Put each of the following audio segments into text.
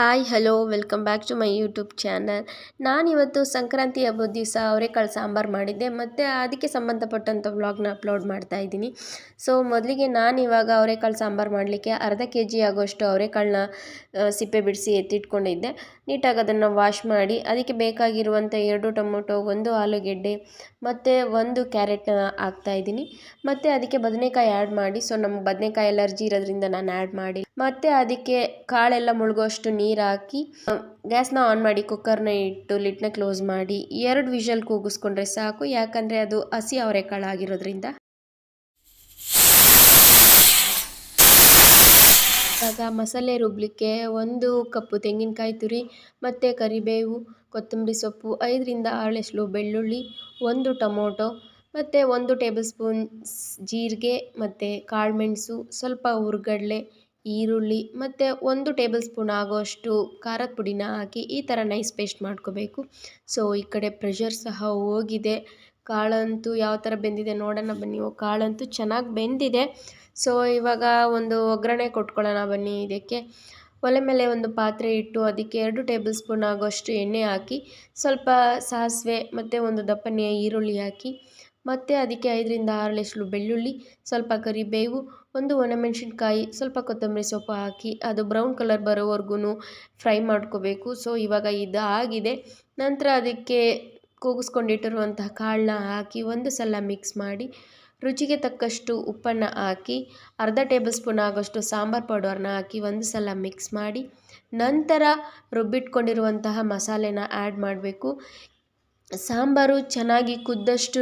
Hi, hello, welcome back to my YouTube channel. ನಾನಿವತ್ತು ಸಂಕ್ರಾಂತಿ ಹಬ್ಬದ ದಿವಸ ಅವರೆಕಾಳು ಸಾಂಬಾರು ಮಾಡಿದ್ದೆ. ಮತ್ತು ಅದಕ್ಕೆ ಸಂಬಂಧಪಟ್ಟಂಥ ವ್ಲಾಗ್ನ ಅಪ್ಲೋಡ್ ಮಾಡ್ತಾ ಇದ್ದೀನಿ. ಸೊ, ಮೊದಲಿಗೆ ನಾನಿವಾಗ ಅವರೆಕಾಳು ಸಾಂಬಾರು ಮಾಡಲಿಕ್ಕೆ ಅರ್ಧ ಕೆ ಜಿ ಆಗೋಷ್ಟು ಅವರೆಕಾಳನ್ನ ಸಿಪ್ಪೆ ಬಿಡಿಸಿ ಎತ್ತಿಟ್ಕೊಂಡಿದ್ದೆ. ನೀಟಾಗಿ ಅದನ್ನು ವಾಶ್ ಮಾಡಿ, ಅದಕ್ಕೆ ಬೇಕಾಗಿರುವಂಥ ಎರಡು ಟೊಮೊಟೊ, ಒಂದು ಆಲೂಗೆಡ್ಡೆ, ಮತ್ತು ಒಂದು ಕ್ಯಾರೆಟ್ನ ಹಾಕ್ತಾಯಿದ್ದೀನಿ ಮತ್ತು ಅದಕ್ಕೆ ಬದನೆಕಾಯಿ ಆ್ಯಡ್ ಮಾಡಿ. ಸೊ ನಮ್ಮ ಬದನೆಕಾಯಿ ಅಲರ್ಜಿ ಇರೋದ್ರಿಂದ ನಾನು ಆ್ಯಡ್ ಮಾಡಿ ಮತ್ತು ಅದಕ್ಕೆ ಕಾಳೆಲ್ಲ ಮುಳುಗೋಷ್ಟು ನೀರು ಹಾಕಿ ಗ್ಯಾಸ್ನ ಆನ್ ಮಾಡಿ ಕುಕ್ಕರ್ನ ಇಟ್ಟು ಲಿಡ್ನ ಕ್ಲೋಸ್ ಮಾಡಿ ಎರಡು ವಿಷಲ್ ಕೂಗಿಸ್ಕೊಂಡ್ರೆ ಸಾಕು. ಯಾಕಂದರೆ ಅದು ಹಸಿ ಅವರೆಕಾಳು ಆಗಿರೋದ್ರಿಂದ. ಇವಾಗ ಮಸಾಲೆ ರುಬ್ಲಿಕ್ಕೆ ಒಂದು ಕಪ್ಪು ತೆಂಗಿನಕಾಯಿ ತುರಿ, ಮತ್ತು ಕರಿಬೇವು, ಕೊತ್ತಂಬರಿ ಸೊಪ್ಪು, ಐದರಿಂದ ಆಳೆಸ್ಲು ಬೆಳ್ಳುಳ್ಳಿ, ಒಂದು ಟೊಮೊಟೊ, ಮತ್ತು ಒಂದು ಟೇಬಲ್ ಸ್ಪೂನ್ ಜೀರಿಗೆ, ಮತ್ತು ಕಾಳುಮೆಣಸು ಸ್ವಲ್ಪ ಹುರ್ಗಡ್ಲೆ ಈರುಳ್ಳಿ ಮತ್ತು ಒಂದು ಟೇಬಲ್ ಸ್ಪೂನ್ ಆಗೋಷ್ಟು ಖಾರದ ಪುಡಿನ ಹಾಕಿ ಈ ಥರ ನೈಸ್ ಪೇಸ್ಟ್ ಮಾಡ್ಕೋಬೇಕು. ಸೊ ಈ ಕಡೆ ಪ್ರೆಷರ್ ಸಹ ಹೋಗಿದೆ. ಕಾಳಂತೂ ಯಾವ ಥರ ಬೆಂದಿದೆ ನೋಡೋಣ ಬನ್ನಿ. ಕಾಳಂತೂ ಚೆನ್ನಾಗಿ ಬೆಂದಿದೆ. ಸೊ ಇವಾಗ ಒಂದು ಒಗ್ಗರಣೆ ಕೊಟ್ಕೊಳ್ಳೋಣ ಬನ್ನಿ ಇದಕ್ಕೆ. ಒಲೆ ಮೇಲೆ ಒಂದು ಪಾತ್ರೆ ಇಟ್ಟು ಅದಕ್ಕೆ ಎರಡು ಟೇಬಲ್ ಸ್ಪೂನ್ ಆಗೋಷ್ಟು ಎಣ್ಣೆ ಹಾಕಿ ಸ್ವಲ್ಪ ಸಾಸಿವೆ ಮತ್ತು ಒಂದು ದಪ್ಪನೆಯ ಈರುಳ್ಳಿ ಹಾಕಿ ಮತ್ತು ಅದಕ್ಕೆ ಐದರಿಂದ ಆರು ಲೆಸ್ಲು ಬೆಳ್ಳುಳ್ಳಿ, ಸ್ವಲ್ಪ ಕರಿಬೇವು, ಒಂದು ಒಣಮೆಣ್ಸಿನ್ಕಾಯಿ, ಸ್ವಲ್ಪ ಕೊತ್ತಂಬರಿ ಸೊಪ್ಪು ಹಾಕಿ ಅದು ಬ್ರೌನ್ ಕಲರ್ ಬರೋವರೆಗೂ ಫ್ರೈ ಮಾಡ್ಕೋಬೇಕು. ಸೊ, ಇವಾಗ ಇದು ಆಗಿದೆ. ನಂತರ ಅದಕ್ಕೆ ಕೂಗಿಸ್ಕೊಂಡಿಟ್ಟಿರುವಂತಹ ಕಾಳನ್ನ ಹಾಕಿ ಒಂದು ಸಲ ಮಿಕ್ಸ್ ಮಾಡಿ, ರುಚಿಗೆ ತಕ್ಕಷ್ಟು ಉಪ್ಪನ್ನು ಹಾಕಿ, ಅರ್ಧ ಟೇಬಲ್ ಸ್ಪೂನ್ ಆಗೋಷ್ಟು ಸಾಂಬಾರು ಪೌಡರ್ನ ಹಾಕಿ ಒಂದು ಸಲ ಮಿಕ್ಸ್ ಮಾಡಿ, ನಂತರ ರುಬ್ಬಿಟ್ಕೊಂಡಿರುವಂತಹ ಮಸಾಲೆನ ಆ್ಯಡ್ ಮಾಡಬೇಕು. ಸಾಂಬಾರು ಚೆನ್ನಾಗಿ ಕುದ್ದಷ್ಟೂ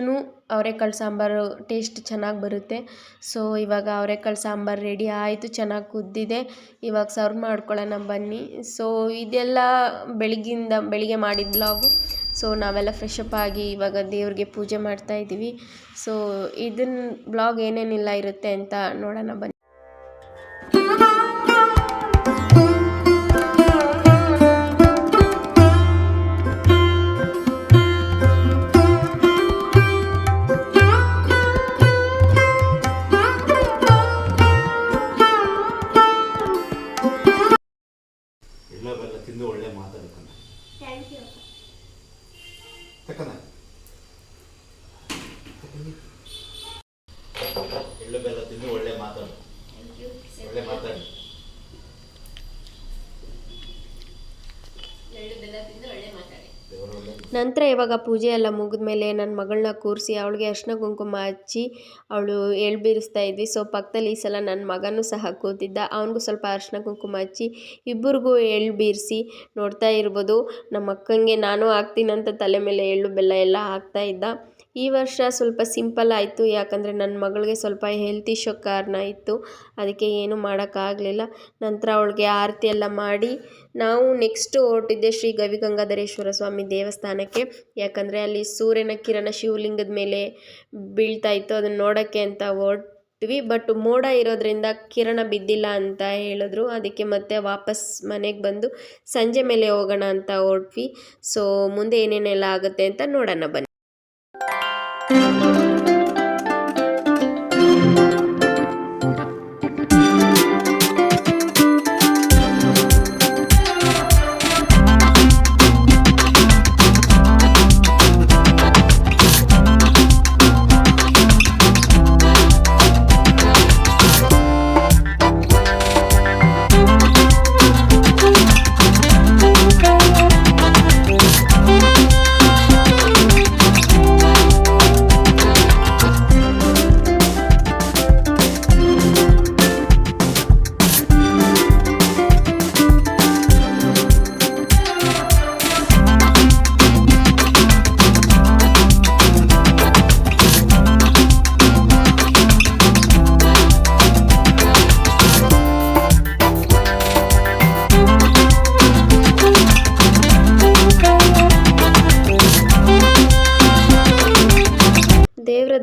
ಅವರೆಕಾಳು ಸಾಂಬಾರು ಟೇಸ್ಟ್ ಚೆನ್ನಾಗಿ ಬರುತ್ತೆ. ಸೊ ಇವಾಗ ಅವರೆಕಾಳು ಸಾಂಬಾರು ರೆಡಿ ಆಯಿತು, ಚೆನ್ನಾಗಿ ಕುದ್ದಿದೆ. ಇವಾಗ ಸರ್ವ್ ಮಾಡ್ಕೊಳ್ಳೋಣ ಬನ್ನಿ. ಸೊ ಇದೆಲ್ಲ ಬೆಳಗ್ಗಿಂದ ಬೆಳಿಗ್ಗೆ ಮಾಡಿದ ಬ್ಲಾಗು ಸೊ ನಾವೆಲ್ಲ ಫ್ರೆಶಪ್ ಆಗಿ ಇವಾಗ ದೇವ್ರಿಗೆ ಪೂಜೆ ಮಾಡ್ತಾ ಇದ್ದೀವಿ. ಸೊ ಇದನ್ನ ಬ್ಲಾಗ್ ಏನೇನಿಲ್ಲ ಇರುತ್ತೆ ಅಂತ ನೋಡೋಣ ಬನ್ನಿ. ಎಳ್ಳು ನಂತರ ಇವಾಗ ಪೂಜೆ ಎಲ್ಲ ಮುಗಿದ್ಮೇಲೆ ನನ್ನ ಮಗಳನ್ನ ಕೂರಿಸಿ ಅವಳಿಗೆ ಅರ್ಶಿನ ಕುಂಕುಮ ಹಚ್ಚಿ ಅವಳು ಎಳ್ಳು ಬೀರಿಸ್ತಾ ಇದ್ವಿ. ಸೊ ಪಕ್ಕದಲ್ಲಿ ಈ ಸಲ ನನ್ನ ಮಗನೂ ಸಹ ಕೂತಿದ್ದ. ಅವನಿಗೂ ಸ್ವಲ್ಪ ಅರ್ಶಿನ ಕುಂಕುಮ ಹಚ್ಚಿ ಇಬ್ಬರಿಗೂ ಎಳ್ಳು ನೋಡ್ತಾ ಇರ್ಬೋದು. ನಮ್ಮ ಅಕ್ಕನಿಗೆ ನಾನು ಹಾಕ್ತೀನಂತ ತಲೆ ಮೇಲೆ ಎಳ್ಳು ಬೆಲ್ಲ ಎಲ್ಲ ಹಾಕ್ತಾ ಇದ್ದ. ಈ ವರ್ಷ ಸ್ವಲ್ಪ ಸಿಂಪಲ್ ಆಯಿತು. ಯಾಕಂದರೆ ನನ್ನ ಮಗಳಿಗೆ ಸ್ವಲ್ಪ ಹೆಲ್ತ್ ಇಶ್ಯೂ ಕಾರಣ ಇತ್ತು. ಅದಕ್ಕೆ ಏನು ಮಾಡೋಕ್ಕಾಗಲಿಲ್ಲ. ನಂತರ ಅವಳಿಗೆ ಆರತಿ ಎಲ್ಲ ಮಾಡಿ ನಾವು ನೆಕ್ಸ್ಟು ಹೊರಟಿದ್ದೆ ಶ್ರೀ ಗವಿಗಂಗಾಧರೇಶ್ವರ ಸ್ವಾಮಿ ದೇವಸ್ಥಾನಕ್ಕೆ ಯಾಕಂದರೆ ಅಲ್ಲಿ ಸೂರ್ಯನ ಕಿರಣ ಶಿವಲಿಂಗದ ಮೇಲೆ ಬೀಳ್ತಾ ಇತ್ತು. ಅದನ್ನು ನೋಡೋಕ್ಕೆ ಅಂತ ಹೊರಟ್ವಿ. ಬಟ್ ಮೋಡ ಇರೋದ್ರಿಂದ ಕಿರಣ ಬಿದ್ದಿಲ್ಲ ಅಂತ ಹೇಳಿದ್ರು. ಅದಕ್ಕೆ ಮತ್ತೆ ವಾಪಸ್ ಮನೆಗೆ ಬಂದು ಸಂಜೆ ಮೇಲೆ ಹೋಗೋಣ ಅಂತ ಹೊರಟ್ವಿ. ಸೊ ಮುಂದೆ ಏನೇನೆಲ್ಲ ಆಗುತ್ತೆ ಅಂತ ನೋಡೋಣ ಬನ್ನಿ.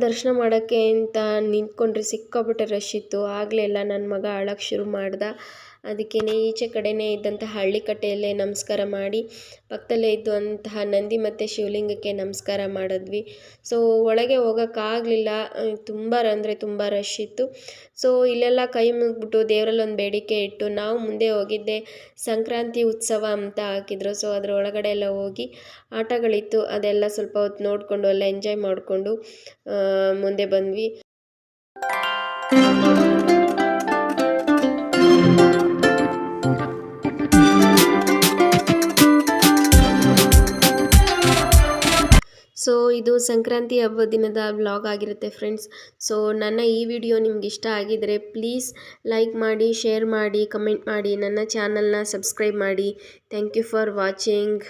ದರ್ಶನ ಮಾಡೋಕ್ಕೆ ಅಂತ ನಿಂತ್ಕೊಂಡ್ರೆ ಸಿಕ್ಕಾಪಟ್ಟೆ ರಶ್ ಇತ್ತು. ಆಗಲೇ ಎಲ್ಲ ನನ್ನ ಮಗ ಅಳಕ್ಕೆ ಶುರು ಮಾಡ್ದ. ಅದಕ್ಕೇ ಈಚೆ ಕಡೆನೇ ಇದ್ದಂತಹ ಹಳ್ಳಿಕಟ್ಟೆಯಲ್ಲೇ ನಮಸ್ಕಾರ ಮಾಡಿ, ಪಕ್ಕದಲ್ಲೇ ಇದ್ದಂತಹ ನಂದಿ ಮತ್ತು ಶಿವಲಿಂಗಕ್ಕೆ ನಮಸ್ಕಾರ ಮಾಡಿದ್ವಿ. ಸೊ ಒಳಗೆ ಹೋಗೋಕ್ಕಾಗಲಿಲ್ಲ ತುಂಬ ಅಂದರೆ ತುಂಬ ರಶ್ ಇತ್ತು. ಸೊ ಇಲ್ಲೆಲ್ಲ ಕೈ ಮುಗಿಬಿಟ್ಟು ದೇವರಲ್ಲಿ ಒಂದು ಬೇಡಿಕೆ ಇಟ್ಟು ನಾವು ಮುಂದೆ ಹೋಗಿದ್ದೆ. ಸಂಕ್ರಾಂತಿ ಉತ್ಸವ ಅಂತ ಹಾಕಿದ್ರು. ಸೊ ಅದರ ಒಳಗಡೆ ಎಲ್ಲ ಹೋಗಿ ಆಟಗಳಿತ್ತು. ಅದೆಲ್ಲ ಸ್ವಲ್ಪ ಹೊತ್ತು ನೋಡಿಕೊಂಡು ಎಲ್ಲ ಎಂಜಾಯ್ ಮಾಡಿಕೊಂಡು ಮುಂದೆ ಬಂದ್ವಿ. ಇದು ಸಂಕ್ರಾಂತಿ ಹಬ್ಬದ ದಿನದ ವ್ಲಾಗ್ ಆಗಿರುತ್ತೆ ಫ್ರೆಂಡ್ಸ್ ಸೊ ನನ್ನ ಈ ವಿಡಿಯೋ ನಿಮ್ಗೆ ಇಷ್ಟ ಆಗಿದರೆ ಪ್ಲೀಸ್ ಲೈಕ್ ಮಾಡಿ ಶೇರ್ ಮಾಡಿ ಕಮೆಂಟ್ ಮಾಡಿ, ನನ್ನ ಚಾನಲ್ನ ಸಬ್ಸ್ಕ್ರೈಬ್ ಮಾಡಿ. Thank you for watching